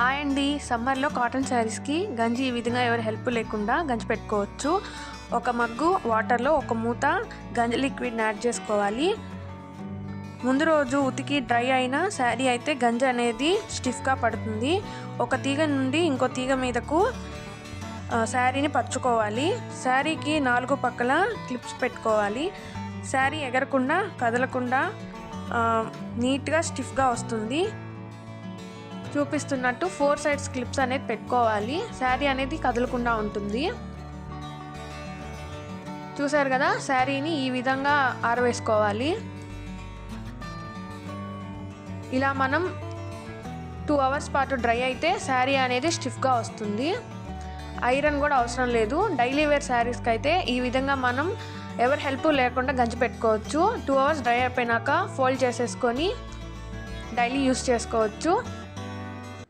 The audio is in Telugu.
హాయ్ అండి. సమ్మర్లో కాటన్ శారీస్కి గంజి ఈ విధంగా ఎవరి హెల్ప్ లేకుండా గంజి పెట్టుకోవచ్చు. ఒక మగ్గు వాటర్లో ఒక మూత గంజి లిక్విడ్ని యాడ్ చేసుకోవాలి. ముందు రోజు ఉతికి డ్రై అయిన శారీ అయితే గంజి అనేది స్టిఫ్గా పడుతుంది. ఒక తీగ నుండి ఇంకో తీగ మీదకు శారీని పరుచుకోవాలి. శారీకి నాలుగు పక్కల క్లిప్స్ పెట్టుకోవాలి. శారీ ఎగరకుండా కదలకుండా నీట్గా స్టిఫ్గా వస్తుంది. చూపిస్తున్నట్టు ఫోర్ సైడ్స్ క్లిప్స్ అనేది పెట్టుకోవాలి. శారీ అనేది కదలకుండా ఉంటుంది. చూసారు కదా? శారీని ఈ విధంగా ఆరవేసుకోవాలి. ఇలా మనం టూ అవర్స్ పాటు డ్రై అయితే శారీ అనేది స్టిఫ్గా వస్తుంది. ఐరన్ కూడా అవసరం లేదు. డైలీ వేర్ శారీస్కి అయితే ఈ విధంగా మనం ఎవరి హెల్ప్ లేకుండా గంజి పెట్టుకోవచ్చు. టూ అవర్స్ డ్రై అయిపోయినాక ఫోల్డ్ చేసేసుకొని డైలీ యూస్ చేసుకోవచ్చు.